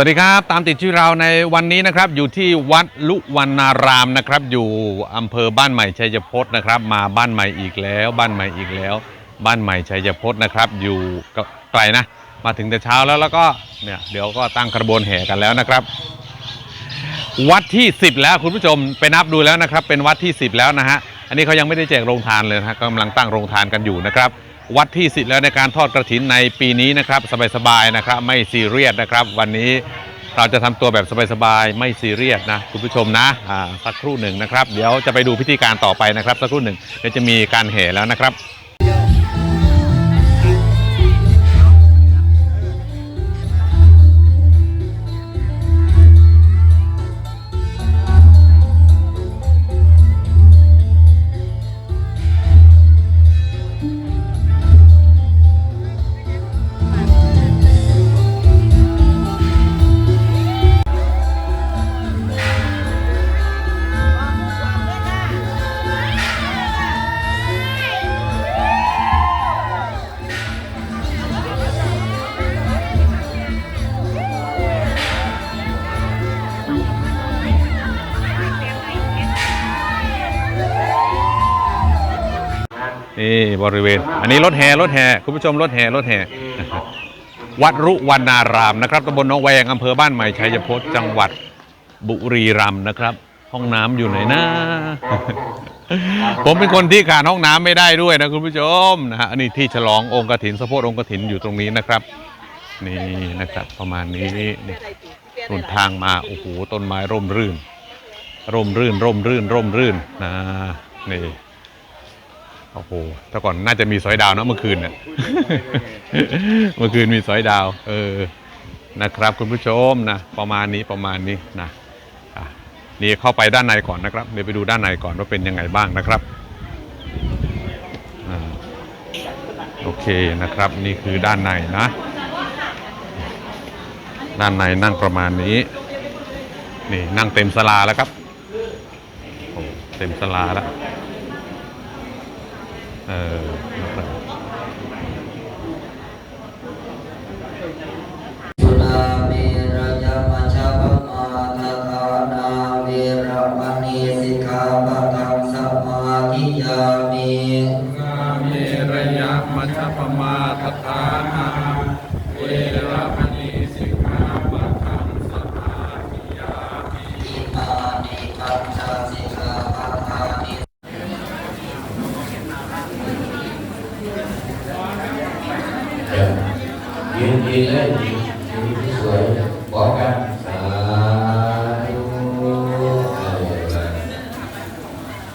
วัสดีครับ ตามติดชื่อเราในวันนี้นะครับอยู่ที่วัดลุวันนารามนะครับ อยู่อำเภอบ้านใหม่ชัยพจน์นะครับ มาบ้านใหม่อีกแล้ว บ้านใหม่อีกแล้ว บ้านใหม่ชัยพจน์นะครับ อยู่ไกลนะ มาถึงแต่เช้าแล้วแล้วก็เนี่ยเดี๋ยวก็ตั้งกระบวนแห่กันแล้วนะครับ วัดที่ 10 แล้วคุณผู้ชมไปนับดูแล้วนะครับ เป็นวัดที่ 10 แล้วนะฮะอันนี้เขายังไม่ได้แจกโรงทานเลยนะกำลังตั้งโรงทานกันอยู่นะครับ วัดที่10แล้วในการทอดกระถินในปีนี้นะครับสบายๆนะครับ ไม่ซีเรียสนะครับ วันนี้เราจะทำตัวแบบสบายๆไม่ซีเรียสนะคุณผู้ชมนะอ่าสักครู่หนึ่งนะครับ เดี๋ยวจะไปดูพิธีการต่อไปนะครับ สักครู่หนึ่งเดี๋ยวจะมีการแห่แล้วนะครับ นี่บริเวณ อันนี้รถแห่รถแห่คุณผู้ชมรถแห่รถแห่วัดรุวันนารามนะครับตำบลหนองแวงอำเภอบ้านใหม่ชัยพจน์จังหวัดบุรีรัมย์นะครับ ห้องน้ำอยู่ไหนนะผมเป็นคนที่ขาดห้องน้ำไม่ได้ด้วยนะคุณผู้ชมนะฮะอันนี้ที่ฉลององค์กรถินสะโพกองค์กรถินอยู่ตรงนี้นะครับ นี่นะครับ ประมาณนี้นี่ต้นทางมาโอ้โหต้นไม้ร่มรื่น ร่มรื่นร่มรื่นร่มรื่นนะนี่ โอ้โหแต่ก่อนน่าจะมีสอยดาวนะเมื่อคืนเนี่ยเมื่อคืนมีสอยดาว เออ นะครับ คุณผู้ชมนะ ประมาณนี้ประมาณนี้นะอะนี่เข้าไปด้านในก่อนนะครับ เดี๋ยวไปดูด้านในก่อนว่าเป็นยังไงบ้างนะครับอ่าโอเคนะครับ นี่คือด้านในนะ ด้านในนั่งประมาณนี้ นี่นั่งเต็มสลาแล้วครับโอ้เต็มสลาแล้ว เออ ยืนยืนเลยยืนสวยบอกกันสาธุ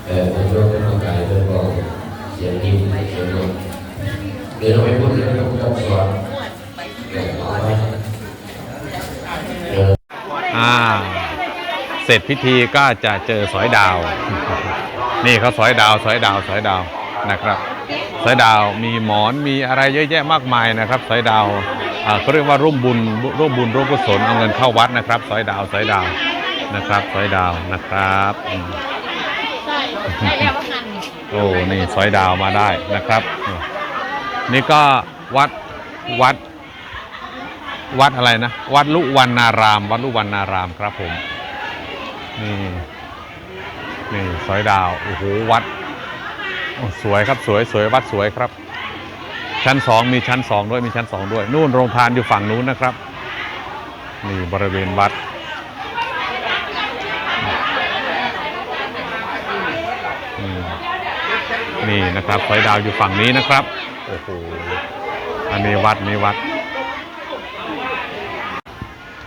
เออผมยกเป็นกายเป็นบอกเสียงนิ่มเสียงลมเดี๋ยวเราไปพูดเรื่องของคำสอนเดี๋ยวเอไว้เดี๋ยวอ่า เสร็จพิธีก็จะเจอสอยดาว นี่เขาสอยดาวสอยดาวสอยดาวนะครับ สอยดาวมีหมอนมีอะไรเยอะแยะมากมายนะครับสอยดาวอ่าเขาเรียกว่าร่วมบุญร่วมบุญร่วมกุศลเอาเงินเข้าวัดนะครับสอยดาวสอยดาวนะครับสอยดาวนะครับอืมได้แล้วว่างันโอ้นี่สอยดาวมาได้นะครับ นี่ก็วัดวัด วัดอะไรนะ วัดลุวันนาราม วัดลุวันนารามครับผมนี่นี่สอยดาวโอ้โหวัดโอ้ สวยครับสวยสวยวัดสวยครับ ชั้นสองมีชั้นสองด้วยมีชั้นสองด้วยนู่นโรงทานอยู่ฝั่งนู้นนะครับ นี่บริเวณวัด นี่นะครับไฟดาวอยู่ฝั่งนี้นะครับโอ้โหอันนี้วัดนี่วัด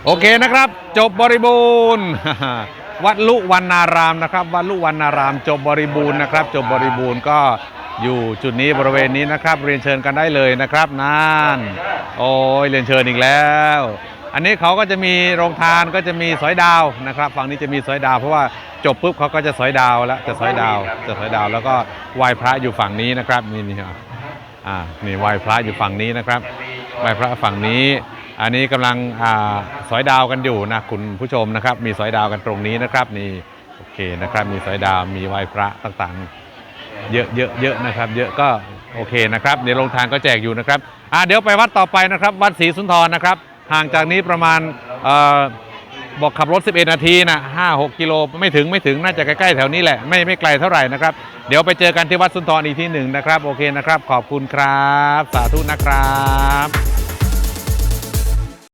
โอเคนะครับ จบบริบูรณ์ วัดลุวันนารามนะครับ วัดลุวันนารามจบบริบูรณ์นะครับ จบบริบูรณ์ก็อยู่จุดนี้บริเวณนี้นะครับ เรียนเชิญกันได้เลยนะครับนั่นโอ้ยเรียนเชิญอีกแล้ว อันนี้เขาก็จะมีโรงทานก็จะมีสอยดาวนะครับฝั่งนี้จะมีสอยดาวเพราะว่าจบปุ๊บเขาก็จะสอยดาวแล้วจะสอยดาวจะสอยดาว แล้วก็ไหว้พระอยู่ฝั่งนี้นะครับนี่นี่อ่านี่ไหว้พระอยู่ฝั่งนี้นะครับไหว้พระฝั่งนี้ อันนี้กำลังสอยดาวกันอยู่นะคุณผู้ชมนะครับ มีสอยดาวกันตรงนี้นะครับนี่โอเคนะครับ มีสอยดาวมีไหว้พระต่างๆ เยอะเยอะเยอะนะครับ เยอะก็โอเคนะครับเดี๋ยวโรงทานก็แจกอยู่นะครับอ่าเดี๋ยวไปวัดต่อไปนะครับ วัดศรีสุนทรนะครับ ห่างจากนี้ประมาณบอกขับรถ 11 นาทีนะ5 6 กิโลไม่ถึงไม่ถึงน่าจะใกล้ๆแถวนี้แหละไม่ไม่ไกลเท่าไหร่นะครับ เดี๋ยวไปเจอกันที่วัดสุนทรอีกที่หนึ่งนะครับ โอเคนะครับ ขอบคุณครับ สาธุนะครับ